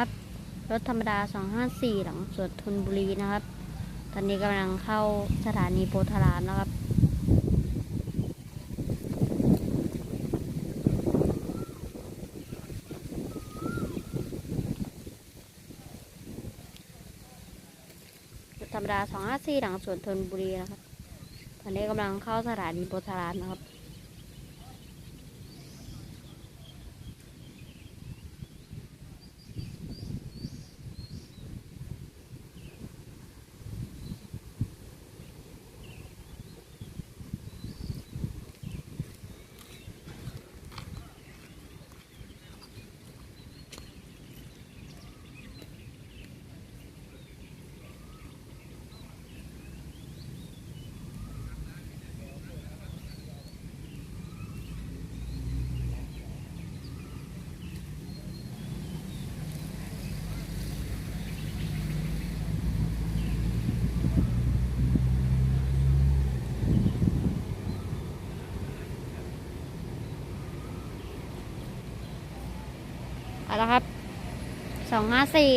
ครับรถธรรมดา 254 หลังสวนธนบุรีนะครับ ตอนนี้กำลังเข้าสถานีโพธารามนะครับ รถธรรมดา 254 หลังสวนธนบุรีนะครับ ตอนนี้กำลังเข้าสถานีโพธารามนะครับ เอาละครับสองห้าสี่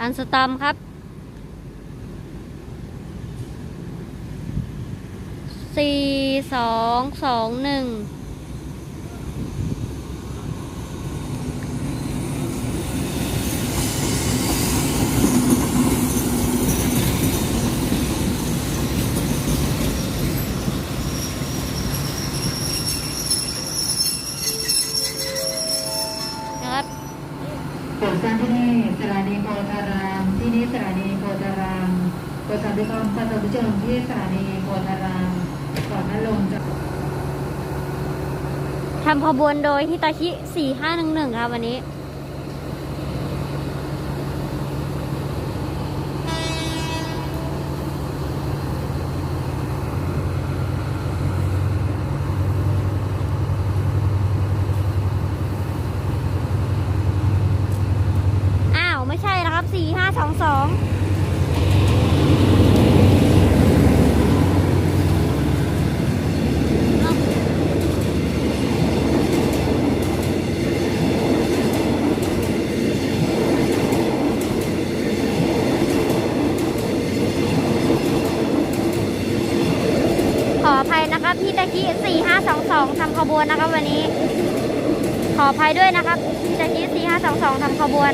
อันสตอมครับสี่สองสองหนึ่ง โปรดสร้างที่นี่สถานีโพธาราม ที่นี่สถานีโพธารามโปรดทราบที่ความประชาชนที่สถานีโพธารามก่อนนั้นลงจากทำขบวนโดยฮิตาชิ 4511 ครับวันนี้ อ้าว ไม่ใช่ นะครับ4522ขออภัยนะครับพี่ตะกี้4522ทำขบวนนะครับวันนี้ ขออภัยด้วยนะครับพี่ตะกี้4522ทำขบวน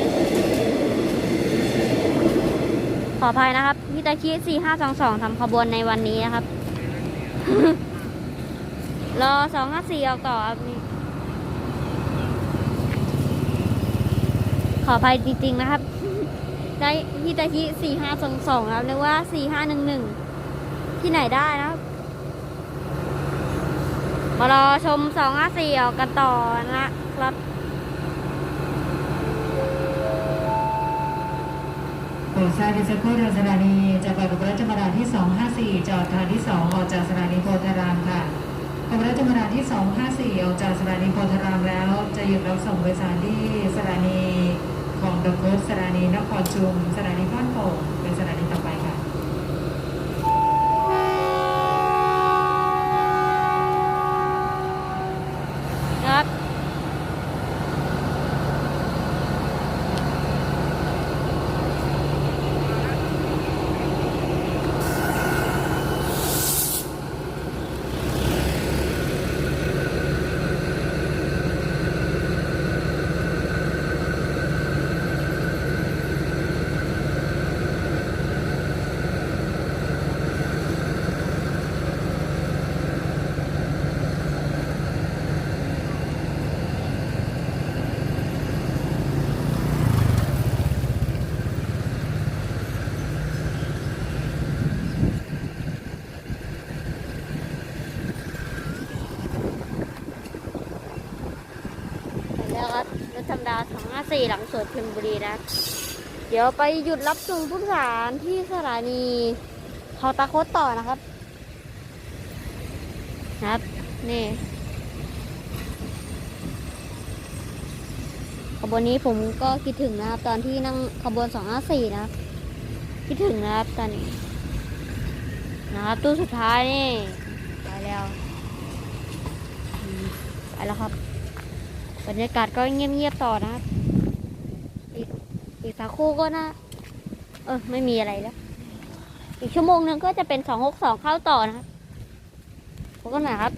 ออภัยนะครับพี่ตะกี้4522ทำขบวนในวันนี้นะครับ รอ254ออกต่อครับนี่ขออภัยจริงๆนะครับ ได้พี่ตะกี้4522ครับนึกว่า4511ที่ไหนได้นะครับมารอชมสองห้าสี่ออกกันต่อนะครับ โปรดทราบดิสโกครู่ทางสถานีจะไปกับรถธรรมดาที่ 254 จอดทางที่ 2 ออกจากสถานีโพธารามค่ะขบวนรถธรรมดาที่ 254 ออกจากสถานีโพธารามแล้ว จะหยุดรับส่งโดยสารที่สถานีของดอกโคสถานีนครชุมสถานีบ้านโป่งเป็นสถานีต่อไปค่ะ ครับ แล้วครับรถธรรมดาสองห้าสี่หลังสวนเพนบุรีนะ เดี๋ยวไปหยุดรับส่งผู้โดยสารที่สถานีคอตาโคตต่อนะครับ ครับ นี่ขบวนนี้ผมก็คิดถึงนะครับ ตอนที่นั่งขบวน 254 นะครับ คิดถึงนะครับตอนนี้ นะครับตู้สุดท้ายนี่ ไปแล้ว ไปแล้วครับ บรรยากาศก็เงียบๆต่อนะครับอีกอีกสักครู่ก็น่าเออไม่มีอะไรแล้ว อีกชั่วโมงหนึงก็จะเป็นสองหกสองเข้าต่อนะครับพบกันใหม่ครับ